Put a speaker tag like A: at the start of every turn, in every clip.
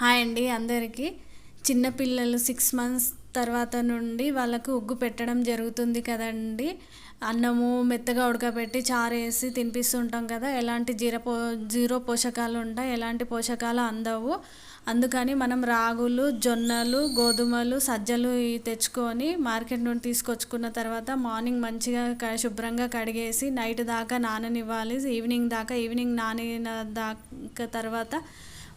A: Hi అండి అందరికీ. చిన్నపిల్లలు సిక్స్ మంత్స్ తర్వాత నుండి వాళ్ళకు ఉగ్గు పెట్టడం జరుగుతుంది కదండి. అన్నము మెత్తగా ఉడకబెట్టి చారు వేసి తినిపిస్తుంటాం కదా. ఎలాంటి జీరపో జీరో పోషకాలు ఉంటాయి ఎలాంటి పోషకాలు అందవు. అందుకని మనం రాగులు జొన్నలు గోధుమలు సజ్జలు ఇవి తెచ్చుకొని మార్కెట్ నుండి తీసుకొచ్చుకున్న తర్వాత మార్నింగ్ మంచిగా క శుభ్రంగా కడిగేసి నైట్ దాకా నాననివ్వాలి. ఈవినింగ్ దాకా ఈవినింగ్ నానిన దాకా తర్వాత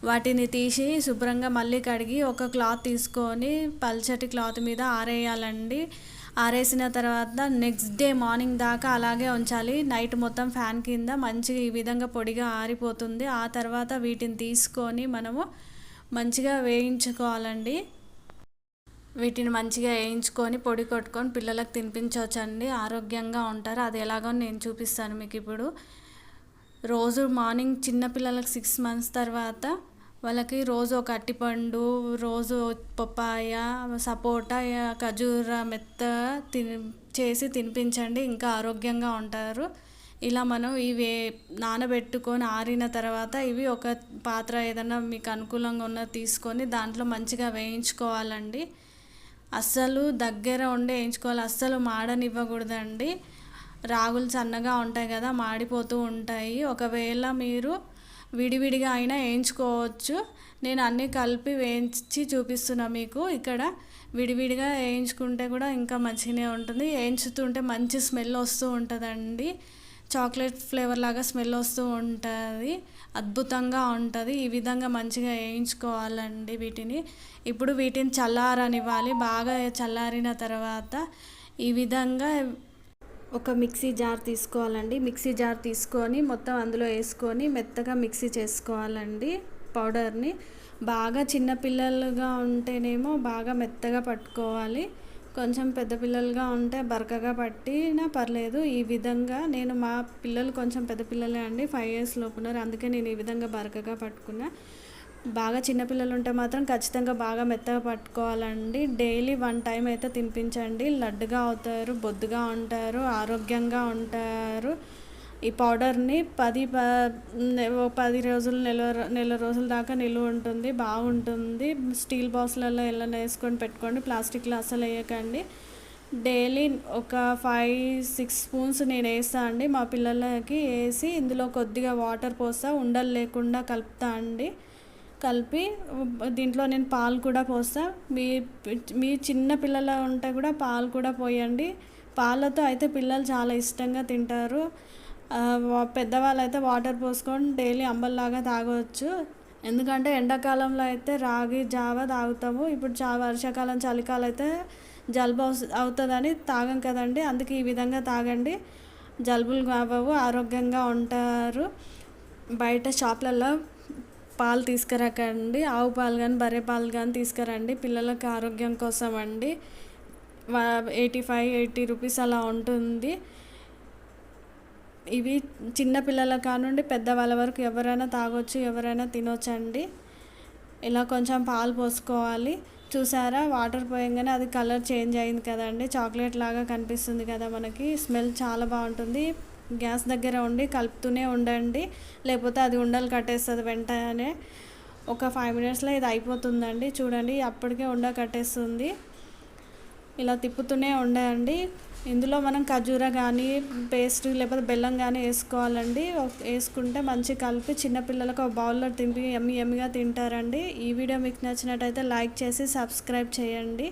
A: వాటిని తీసి శుభ్రంగా మళ్ళీ కడిగి ఒక క్లాత్ తీసుకొని పల్చటి క్లాత్ మీద ఆరేయాలండి. ఆరేసిన తర్వాత నెక్స్ట్ డే మార్నింగ్ దాకా అలాగే ఉంచాలి. నైట్ మొత్తం ఫ్యాన్ కింద మంచిగా ఈ విధంగా పొడిగా ఆరిపోతుంది. ఆ తర్వాత వీటిని తీసుకొని మనము మంచిగా వేయించుకోవాలండి. వీటిని మంచిగా వేయించుకొని పొడి కొట్టుకొని పిల్లలకు తినిపించవచ్చండి. ఆరోగ్యంగా ఉంటారు. అది ఎలాగో నేను చూపిస్తాను మీకు ఇప్పుడు. రోజు మార్నింగ్ చిన్నపిల్లలకు సిక్స్ మంత్స్ తర్వాత వాళ్ళకి రోజు ఒక అట్టిపండు రోజు పప్పాయ సపోటా ఖజూర మెత్త తిని చేసి తినిపించండి. ఇంకా ఆరోగ్యంగా ఉంటారు. ఇలా మనం ఇవి నానబెట్టుకొని ఆరిన తర్వాత ఇవి ఒక పాత్ర ఏదైనా మీకు అనుకూలంగా ఉన్న తీసుకొని దాంట్లో మంచిగా వేయించుకోవాలండి. అస్సలు దగ్గర ఉండి వేయించుకోవాలి. అస్సలు మాడనివ్వకూడదండి. రాగులు సన్నగా ఉంటాయి కదా మాడిపోతూ ఉంటాయి. ఒకవేళ మీరు విడివిడిగా అయినా వేయించుకోవచ్చు. నేను అన్నీ కలిపి వేయించి చూపిస్తున్నా మీకు. ఇక్కడ విడివిడిగా వేయించుకుంటే కూడా ఇంకా మంచిగానే ఉంటుంది. వేయించుతుంటే మంచి స్మెల్ వస్తూ ఉంటుందండి. చాక్లెట్ ఫ్లేవర్ లాగా స్మెల్ వస్తూ ఉంటుంది. అద్భుతంగా ఉంటుంది. ఈ విధంగా మంచిగా వేయించుకోవాలండి వీటిని. ఇప్పుడు వీటిని చల్లారనివ్వాలి. బాగా చల్లారిన తర్వాత ఈ విధంగా ఒక మిక్సీ జార్ తీసుకోవాలండి. మిక్సీ జార్ తీసుకొని మొత్తం అందులో వేసుకొని మెత్తగా మిక్సీ చేసుకోవాలండి పౌడర్ని. బాగా చిన్నపిల్లలుగా ఉంటేనేమో బాగా మెత్తగా పట్టుకోవాలి. కొంచెం పెద్ద పిల్లలుగా ఉంటే బరకగా పట్టినా పర్లేదు. ఈ విధంగా నేను మా పిల్లలు కొంచెం పెద్ద పిల్లలే అండి. ఫైవ్ ఇయర్స్ లోపున్నారు. అందుకే నేను ఈ విధంగా బరకగా పట్టుకున్నా. బాగా చిన్నపిల్లలు ఉంటే మాత్రం ఖచ్చితంగా బాగా మెత్తగా పట్టుకోవాలండి. డైలీ వన్ టైం అయితే తినిపించండి. లడ్డుగా అవుతారు బొద్దుగా ఉంటారు ఆరోగ్యంగా ఉంటారు. ఈ పౌడర్ని పది ప పది రోజులు నెల నెల రోజుల దాకా నిలువ ఉంటుంది. బాగుంటుంది. స్టీల్ బాక్స్లలో ఎలా వేసుకొని పెట్టుకోండి. ప్లాస్టిక్లో అసలు వేయకండి. డైలీ ఒక ఫైవ్ సిక్స్ స్పూన్స్ నేను వేస్తా అండి. మా పిల్లలకి వేసి ఇందులో కొద్దిగా వాటర్ పోస్తా. ఉండలు లేకుండా కలుపుతా అండి. కలిపి దీంట్లో నేను పాలు కూడా పోస్తా. మీ మీ చిన్న పిల్లలు ఉంటే కూడా పాలు కూడా పోయండి. పాలతో అయితే పిల్లలు చాలా ఇష్టంగా తింటారు. పెద్దవాళ్ళు అయితే వాటర్ పోసుకొని డైలీ అంబల్లాగా తాగవచ్చు ఎందుకంటే ఎండాకాలంలో అయితే రాగి జావ తాగుతాము. ఇప్పుడు చా వర్షాకాలం చలికాలం అయితే జలుబు అవుతుందని తాగం కదండి. అందుకే ఈ విధంగా తాగండి. జలుబులు కావవు ఆరోగ్యంగా ఉంటారు. బయట షాప్లలో పాలు తీసుకురాకండి. ఆవు పాలు కానీ బర్రె పాలు కానీ తీసుకురండి. పిల్లలకు ఆరోగ్యం కోసం అండి. ఎయిటీ ఫైవ్ ఎయిటీ రూపీస్ అలా ఉంటుంది. ఇవి చిన్న పిల్లల కానుండి పెద్దవాళ్ళ వరకు ఎవరైనా తాగొచ్చు ఎవరైనా తినొచ్చండి. ఇలా కొంచెం పాలు పోసుకోవాలి. చూసారా? వాటర్ పోయంగానే అది కలర్ చేంజ్ అయింది కదండి. చాక్లెట్ లాగా కనిపిస్తుంది కదా మనకి. స్మెల్ చాలా బాగుంటుంది. గ్యాస్ దగ్గర ఉండి కలుపుతూనే ఉండండి. లేకపోతే అది ఉండలు కట్టేస్తుంది వెంటనే. ఒక ఫైవ్ మినిట్స్లో ఇది అయిపోతుందండి. చూడండి అప్పటికే ఉండ కట్టేస్తుంది. ఇలా తిప్పుతూనే ఉండండి. ఇందులో మనం ఖజూర కానీ పేస్ట్ లేకపోతే బెల్లం కానీ వేసుకోవాలండి. వేసుకుంటే మంచి కలిపి చిన్నపిల్లలకు ఒక బౌల్లో తింపి ఎమ్మి ఎమ్మిగా తింటారండి. ఈ వీడియో మీకు నచ్చినట్టయితే లైక్ చేసి సబ్స్క్రైబ్ చేయండి.